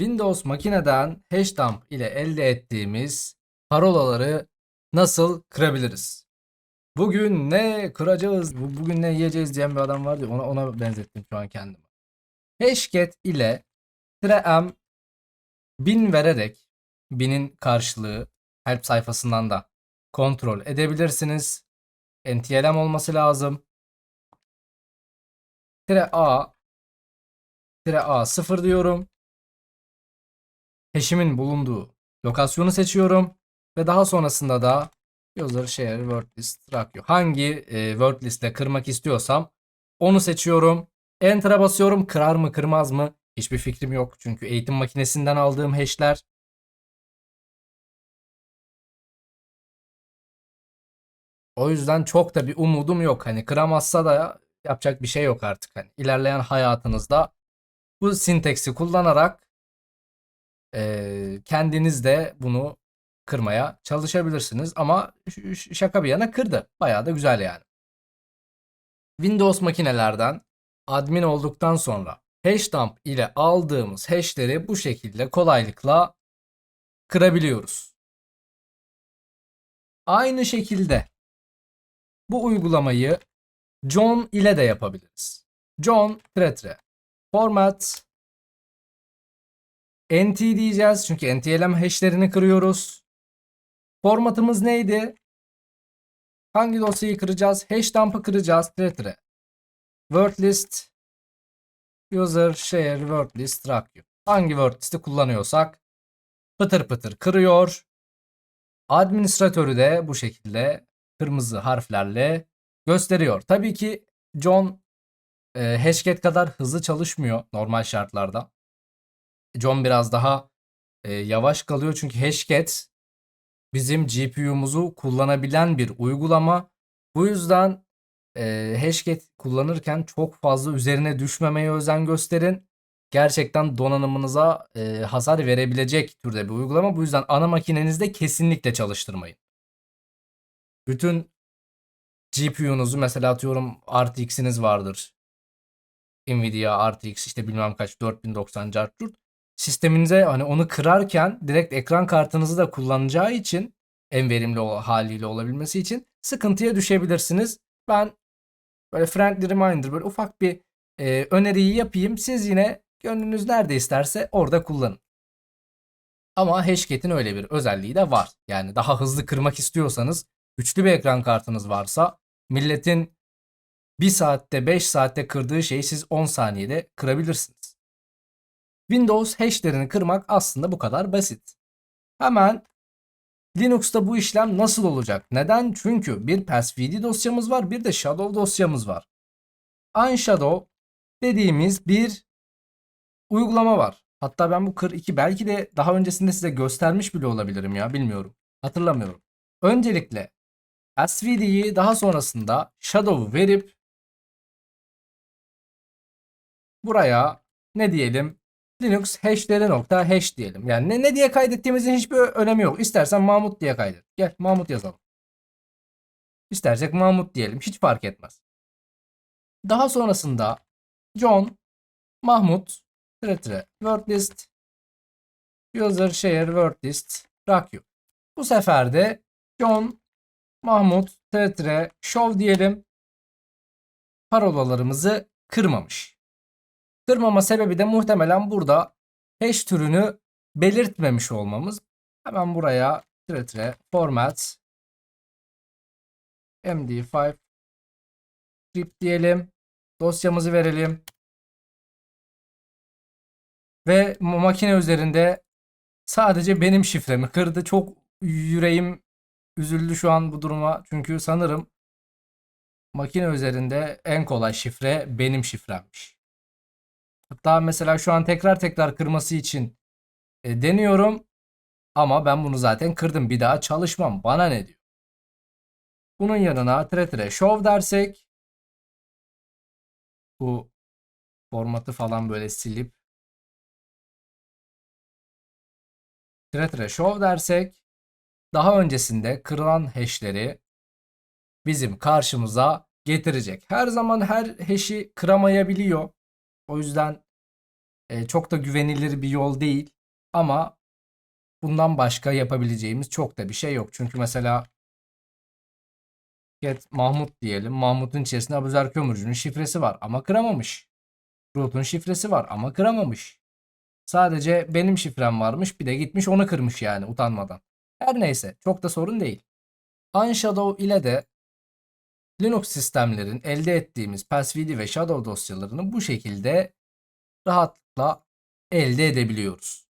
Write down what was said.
Windows makineden hashdump ile elde ettiğimiz parolaları nasıl kırabiliriz? Bugün ne kıracağız, bu- bugün ne yiyeceğiz diyen bir adam vardı ona, ona benzettim şu an kendimi. Hashcat ile -m bin vererek binin karşılığı help sayfasından da kontrol edebilirsiniz. NTLM olması lazım. Tire A tire A 0 diyorum. Hash'imin bulunduğu lokasyonu seçiyorum ve daha sonrasında da user share word list rakıyor. Hangi e, word listle kırmak istiyorsam onu seçiyorum. Enter'a basıyorum. Kırar mı kırmaz mı? Hiçbir fikrim yok. Çünkü eğitim makinesinden aldığım hash'ler O yüzden çok da bir umudum yok. Hani kıramazsa da yapacak bir şey yok artık. Hani ilerleyen hayatınızda bu sinteksi kullanarak eee kendiniz de bunu kırmaya çalışabilirsiniz. Ama şaka bir yana kırdı. Bayağı da güzel yani. Windows makinelerden admin olduktan sonra hashdump ile aldığımız hashleri bu şekilde kolaylıkla kırabiliyoruz. Aynı şekilde bu uygulamayı John ile de yapabiliriz. John tretre format nt diyeceğiz çünkü NTLM hashlerini kırıyoruz. Formatımız neydi? Hangi dosyayı kıracağız? Hashdump'ı kıracağız. Tretre word list user share word list rakıyor. Hangi word listi kullanıyorsak pıtır pıtır kırıyor. Administratörü de bu şekilde kırmızı harflerle gösteriyor. Tabii ki John e, Hashcat kadar hızlı çalışmıyor normal şartlarda. John biraz daha e, yavaş kalıyor çünkü Hashcat bizim GPU'muzu kullanabilen bir uygulama. Bu yüzden e, Hashcat kullanırken çok fazla üzerine düşmemeye özen gösterin. Gerçekten donanımınıza e, hasar verebilecek türde bir uygulama. Bu yüzden ana makinenizde kesinlikle çalıştırmayın. Bütün GPU'nuzu mesela atıyorum RTX'iniz vardır. Nvidia RTX işte bilmem kaç 4090 cartçurt. Sisteminize hani onu kırarken direkt ekran kartınızı da kullanacağı için en verimli haliyle olabilmesi için sıkıntıya düşebilirsiniz. Ben böyle friendly reminder böyle ufak bir e, öneriyi yapayım. Siz yine gönlünüz nerede isterse orada kullanın. Ama Hashcat'in öyle bir özelliği de var. Yani daha hızlı kırmak istiyorsanız güçlü bir ekran kartınız varsa milletin 1 saatte 5 saatte kırdığı şeyi siz 10 saniyede kırabilirsiniz. Windows hashlerini kırmak aslında bu kadar basit. Hemen Linux'ta bu işlem nasıl olacak? Neden? Çünkü bir passvd dosyamız var bir de shadow dosyamız var. unshadow dediğimiz bir uygulama var. Hatta ben bu kır 2 belki de daha öncesinde size göstermiş bile olabilirim ya bilmiyorum. Hatırlamıyorum. Öncelikle SVD'yi daha sonrasında Shadow'u verip buraya ne diyelim? Linux hashleri nokta hash diyelim. Yani ne, ne diye kaydettiğimizin hiçbir önemi yok. İstersen Mahmut diye kaydet. Gel Mahmut yazalım. İstersek Mahmut diyelim. Hiç fark etmez. Daha sonrasında John, Mahmut, tretre, word list, user share word list, rakıyor. Bu sefer de John, Mahmut, tretre, show diyelim. Parolalarımızı kırmamış. Kırmama sebebi de muhtemelen burada hash türünü belirtmemiş olmamız. Hemen buraya tretre format md5 script diyelim. Dosyamızı verelim. Ve makine üzerinde sadece benim şifremi kırdı. Çok yüreğim üzüldü şu an bu duruma. Çünkü sanırım makine üzerinde en kolay şifre benim şifremmiş. Hatta mesela şu an tekrar tekrar kırması için e, deniyorum. Ama ben bunu zaten kırdım. Bir daha çalışmam. Bana ne diyor? Bunun yanına tre tre show dersek bu formatı falan böyle silip tre tre show dersek daha öncesinde kırılan hash'leri bizim karşımıza getirecek. Her zaman her hash'i kıramayabiliyor. O yüzden E, çok da güvenilir bir yol değil ama bundan başka yapabileceğimiz çok da bir şey yok. Çünkü mesela get Mahmut diyelim. Mahmut'un içerisinde Abuzer Kömürcü'nün şifresi var ama kıramamış. Root'un şifresi var ama kıramamış. Sadece benim şifrem varmış bir de gitmiş onu kırmış yani utanmadan. Her neyse çok da sorun değil. Unshadow ile de Linux sistemlerin elde ettiğimiz passvd ve shadow dosyalarını bu şekilde rahatlıkla elde edebiliyoruz.